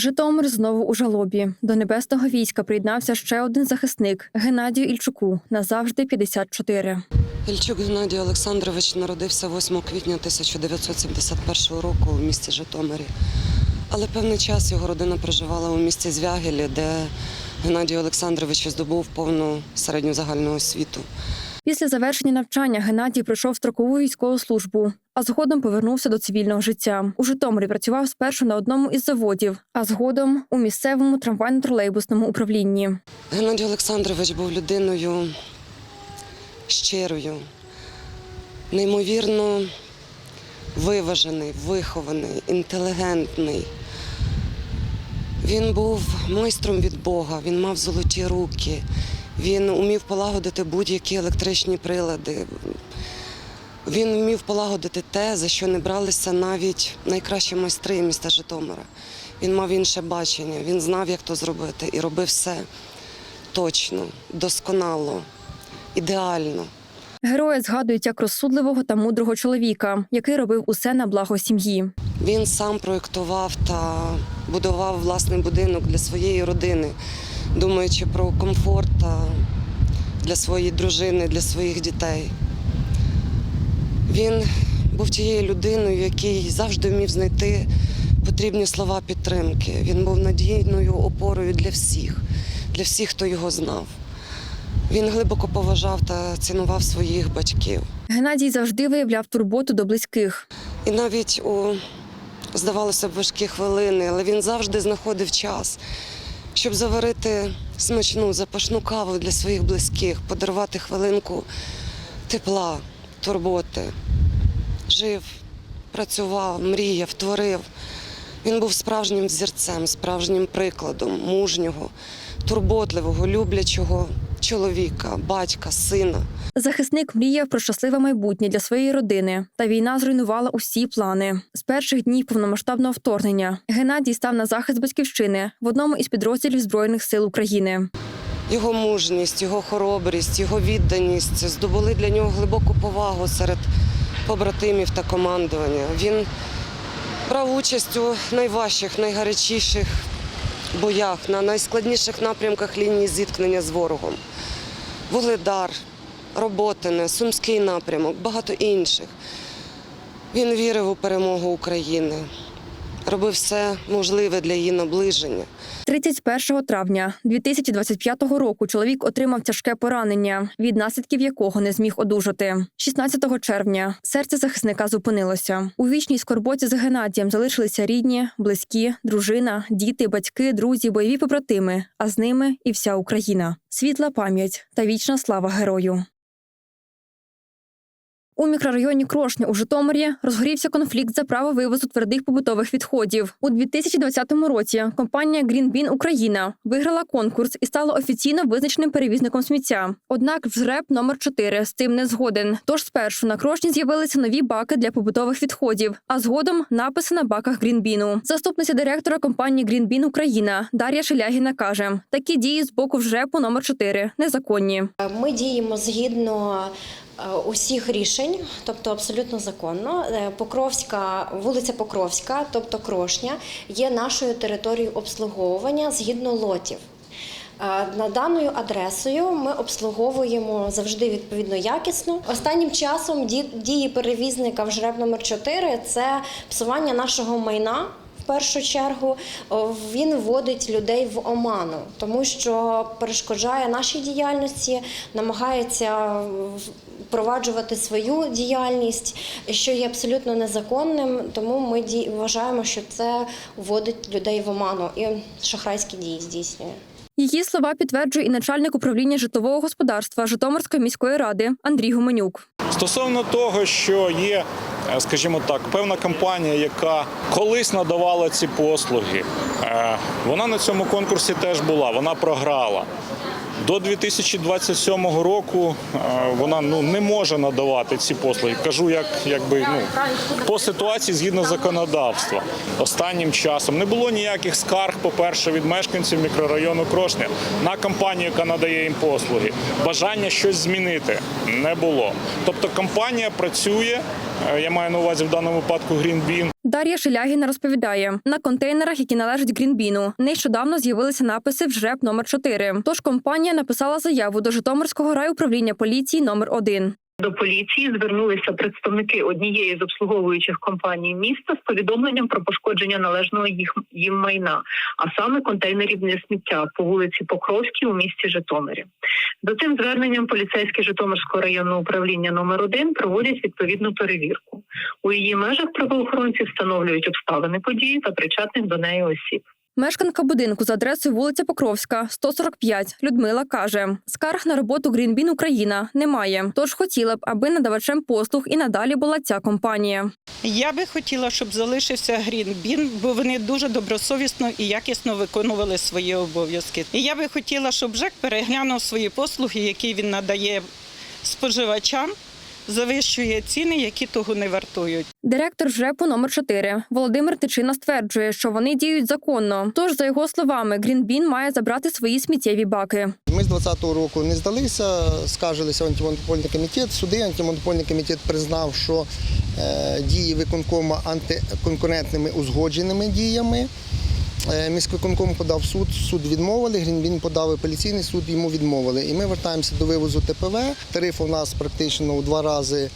Житомир знову у жалобі. До небесного війська приєднався ще один захисник Геннадію Ільчуку. Назавжди 54. Ільчук Геннадій Олександрович народився 8 квітня 1971 року у місті Житомирі. Але певний час його родина проживала у місті Звягелі, де Геннадій Олександрович здобув повну середню загальну освіту. Після завершення навчання Геннадій пройшов строкову військову службу, а згодом повернувся до цивільного життя. У Житомирі працював спершу на одному із заводів, а згодом у місцевому трамвайно-тролейбусному управлінні. Геннадій Олександрович був людиною щирою, неймовірно виважений, вихований, інтелігентний. Він був майстром від Бога, він мав золоті руки, він умів полагодити будь-які електричні прилади. Він вмів полагодити те, за що не бралися навіть найкращі майстри міста Житомира. Він мав інше бачення, він знав, як то зробити, і робив все точно, досконало, ідеально. Герої згадують як розсудливого та мудрого чоловіка, який робив усе на благо сім'ї. Він сам проєктував та будував власний будинок для своєї родини, думаючи про комфорт для своєї дружини, для своїх дітей. Він був тією людиною, який завжди вмів знайти потрібні слова підтримки. Він був надійною опорою для всіх, для всіх, хто його знав. Він глибоко поважав та цінував своїх батьків. Геннадій завжди виявляв турботу до близьких. І навіть у, здавалося б, важкі хвилини, але він завжди знаходив час, щоб заварити смачну, запашну каву для своїх близьких, подарувати хвилинку тепла, турботи. Жив, працював, мріяв, творив. Він був справжнім взірцем, справжнім прикладом мужнього, турботливого, люблячого чоловіка, батька, сина. Захисник мріяв про щасливе майбутнє для своєї родини, та війна зруйнувала усі плани. З перших днів повномасштабного вторгнення Геннадій став на захист батьківщини в одному із підрозділів збройних сил України. Його мужність, його хоробрість, його відданість здобули для нього глибоку повагу серед побратимів та командування. Він брав участь у найважчих, найгарячіших боях, на найскладніших напрямках лінії зіткнення з ворогом. Вугледар, Роботине, Сумський напрямок, багато інших. Він вірив у перемогу України, робив все можливе для її наближення. 31 травня 2025 року чоловік отримав тяжке поранення, від наслідків якого не зміг одужати. 16 червня серце захисника зупинилося. У вічній скорботі за Геннадієм залишилися рідні, близькі, дружина, діти, батьки, друзі, бойові побратими, а з ними і вся Україна. Світла пам'ять та вічна слава герою. У мікрорайоні Крошня у Житомирі розгорівся конфлікт за право вивозу твердих побутових відходів. У 2020 році компанія Green Bin Україна виграла конкурс і стала офіційно визначеним перевізником сміття. Однак ЖРЕП номер 4 з цим не згоден. Тож спершу на Крошні з'явилися нові баки для побутових відходів, а згодом написи на баках Грінбіну. Заступниця директора компанії Green Bin Україна Дар'я Шелягіна каже: такі дії з боку ЖРЕПу номер 4 незаконні. Ми діємо згідно усіх рішень, тобто абсолютно законно. Е, Покровська, вулиця Покровська, тобто Крошня, є нашою територією обслуговування згідно лотів. Е, На даною адресою ми обслуговуємо завжди відповідно якісно. Останнім часом ді- дії перевізника в жреб номер 4 це псування нашого майна. Першу чергу він вводить людей в оману, тому що перешкоджає нашій діяльності, намагається впроваджувати свою діяльність, що є абсолютно незаконним. Тому ми ді- вважаємо, що це вводить людей в оману і шахрайські дії здійснює. Її слова підтверджує і начальник управління житлового господарства Житомирської міської ради Андрій Гуменюк. Стосовно того, що є, скажімо так, певна компанія, яка колись надавала ці послуги, е, вона на цьому конкурсі теж була, вона програла. До 2027 року вона ну не може надавати ці послуги. Кажу, як якби ну по ситуації згідно законодавства. Останнім часом не було ніяких скарг, по-перше, від мешканців мікрорайону Крошня на компанію, яка надає їм послуги. Бажання щось змінити не було. Тобто компанія працює. е, Я маю на увазі в даному випадку Green Bean, Дар'я Шелягіна розповідає: на контейнерах, які належать Грінбіну, нещодавно з'явилися написи в ЖРЕП номер 4 Тож компанія написала заяву до Житомирського райуправління поліції номер 1 До поліції звернулися представники однієї з обслуговуючих компаній міста з повідомленням про пошкодження належного їх їм майна, а саме контейнерів для сміття по вулиці Покровській у місті Житомирі. За цим зверненням поліцейські Житомирського районного управління номер 1 проводять відповідну перевірку. У її межах правоохоронці встановлюють обставини події та причетних до неї осіб. Мешканка будинку за адресою вулиця Покровська, 145, Людмила каже: скарг на роботу Грінбін Україна немає. Тож хотіла б, аби надавачем послуг і надалі була ця компанія. Я би хотіла, щоб залишився Грінбін, бо вони дуже добросовісно і якісно виконували свої обов'язки. І я би хотіла, щоб ЖЕК переглянув свої послуги, які він надає споживачам, завищує ціни, які того не вартують. Директор ЖРЕПу номер 4 Володимир Тичина стверджує, що вони діють законно. Тож, за його словами, Грінбін має забрати свої сміттєві баки. Ми з 2020 року не здалися, скаржилися в антимонопольний комітет. Суди антимонопольний комітет признав, що е, дії виконкома антиконкурентними узгодженими діями. Е, Міськвиконком подав суд, суд відмовили, Грінбін подав апеляційний суд, йому відмовили. І ми вертаємося до вивозу ТПВ. Тариф у нас практично у два рази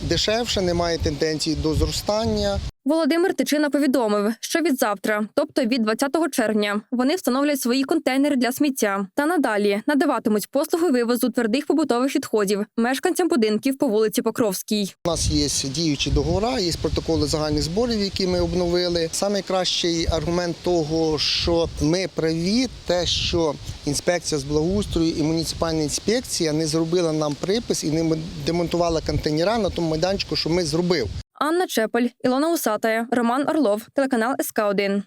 дешевше, немає тенденції до зростання. Володимир Тичина повідомив, що від завтра, тобто від 20 червня, вони встановлять свої контейнери для сміття та надалі надаватимуть послуги вивозу твердих побутових відходів мешканцям будинків по вулиці Покровській. У нас є діючі договори, є протоколи загальних зборів, які ми обновили. Найкращий аргумент того, що ми праві, те, що інспекція з благоустрою і муніципальна інспекція не зробила нам припис і не демонтувала контейнера на тому майданчику, що ми зробив. Анна Чепель, Ілона Усатая, Роман Орлов, телеканал СК 1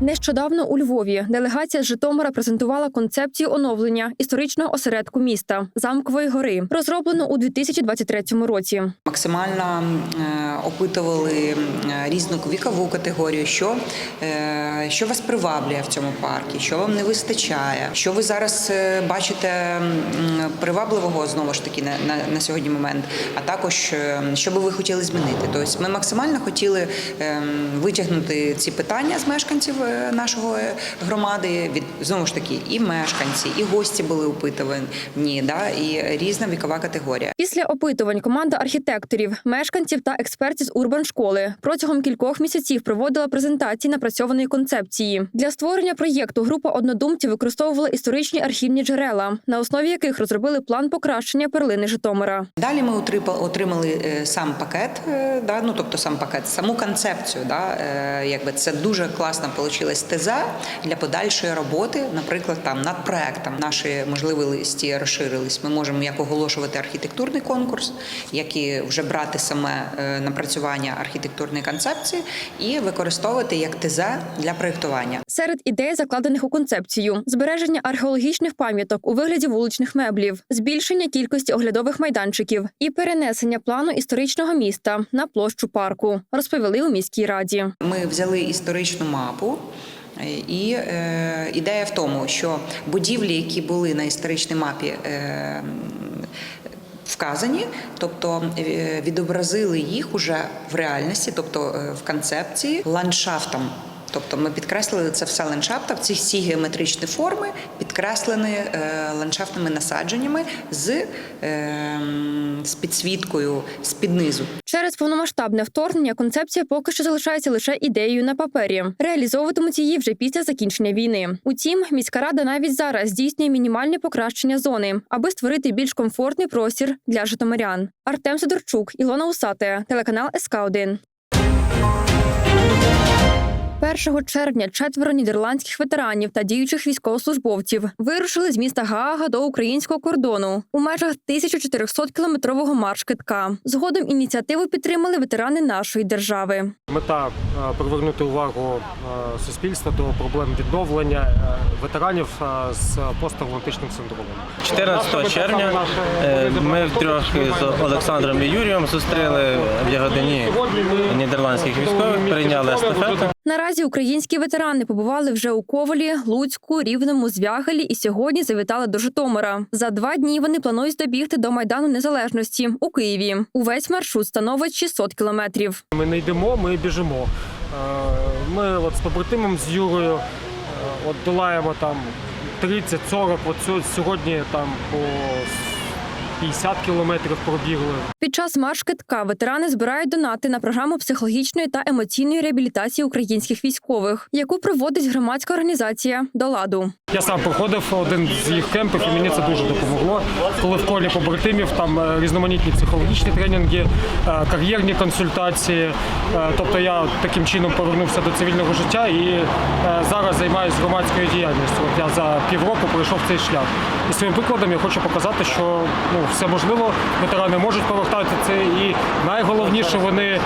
Нещодавно у Львові делегація з Житомира презентувала концепцію оновлення історичного осередку міста Замкової гори, розроблену у 2023 році. Максимальна е, опитували різну вікову категорію, що, е, що вас приваблює в цьому парку, що вам не вистачає, що ви зараз е, бачите привабливого знову ж таки на, на, на сьогодні момент, а також е, що би ви хотіли змінити. Тобто ми максимально хотіли витягнути ці питання з мешканців нашого громади. Від знову ж таки, і мешканці, і гості були опитувані, да, і різна вікова категорія. Після опитувань команда архітекторів, мешканців та експертів з урбаншколи протягом кількох місяців проводила презентації напрацьованої концепції. Для створення проєкту група однодумців використовувала історичні архівні джерела, на основі яких розробили план покращення перлини Житомира. Далі ми отримали е, сам пакет, е, да, ну тобто сам пакет, саму концепцію. Да, е, якби це дуже класна вийшла теза для подальшої роботи, наприклад, там над проектом. Наші можливості розширились. Ми можемо як оголошувати архітектурний конкурс, як і вже брати саме е, напрацювання архітектурної концепції і використовувати як теза для проєктування. Серед ідей, закладених у концепцію, збереження археологічних пам'яток у вигляді вуличних меблів, збільшення кількості оглядових майданчиків і перенесення плану історичного міста на площу парку, розповіли у міській раді. Ми взяли історичну мапу. е, І е, ідея в тому, що будівлі, які були на історичній мапі е, вказані, тобто е, відобразили їх уже в реальності, тобто е, в концепції ландшафтом. Тобто ми підкреслили це все ландшафтом, ці всі геометричні форми підкреслені е, ландшафтними насадженнями з, е, з підсвіткою з під низу. Через повномасштабне вторгнення концепція поки що залишається лише ідеєю на папері. Реалізовуватимуть її вже після закінчення війни. Утім, міська рада навіть зараз здійснює мінімальне покращення зони, аби створити більш комфортний простір для житомирян. Артем Сидорчук, Ілона Усатая, телеканал СК 1 1 червня четверо нідерландських ветеранів та діючих військовослужбовців вирушили з міста Гаага до українського кордону у межах 1400-кілометрового марш-китка. Згодом ініціативу підтримали ветерани нашої держави. Мета е, привернути увагу е, суспільства до проблем відновлення е, ветеранів з посттравматичним синдромом. 14 червня ми втрьох з Олександром і Юрієм зустріли в Ягодині нідерландських військових, прийняли естафету. Наразі українські ветерани побували вже у Ковалі, Луцьку, Рівному, Звягелі і сьогодні завітали до Житомира. За два дні вони планують добігти до майдану незалежності у Києві. Увесь маршрут становить 600 кілометрів. Ми не йдемо, ми біжимо. Е, Ми от з побратимом з Юрою е, от долаємо там 30-40, от сьо- сьогодні там по 50 кілометрів пробігли. Під час марш китка ветерани збирають донати на програму психологічної та емоційної реабілітації українських військових, яку проводить громадська організація до ладу. Я сам проходив один з їх кемпів, і мені це дуже допомогло. Коли в колі побратимів там е, різноманітні психологічні тренінги, е, кар'єрні консультації. Е, Тобто я таким чином повернувся до цивільного життя і зараз займаюся громадською діяльністю. От я за півроку пройшов цей шлях. І своїм прикладом я хочу показати, що ну все можливо, ветерани можуть повертатися, і найголовніше вони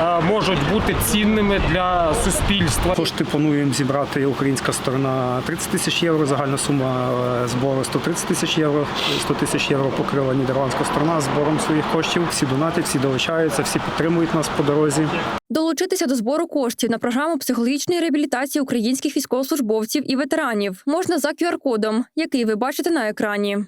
е, можуть бути цінними для суспільства. Кошти плануємо зібрати українська сторона 30 тисяч євро, загальна сума е, збору 130 тисяч євро, 100 тисяч євро покрила нідерландська сторона збором своїх коштів. Всі донатять, всі долучаються, всі підтримують нас по дорозі. Долучитися до збору коштів на програму психологічної реабілітації українських військовослужбовців і ветеранів можна за QR-кодом, який ви бачите на екрані.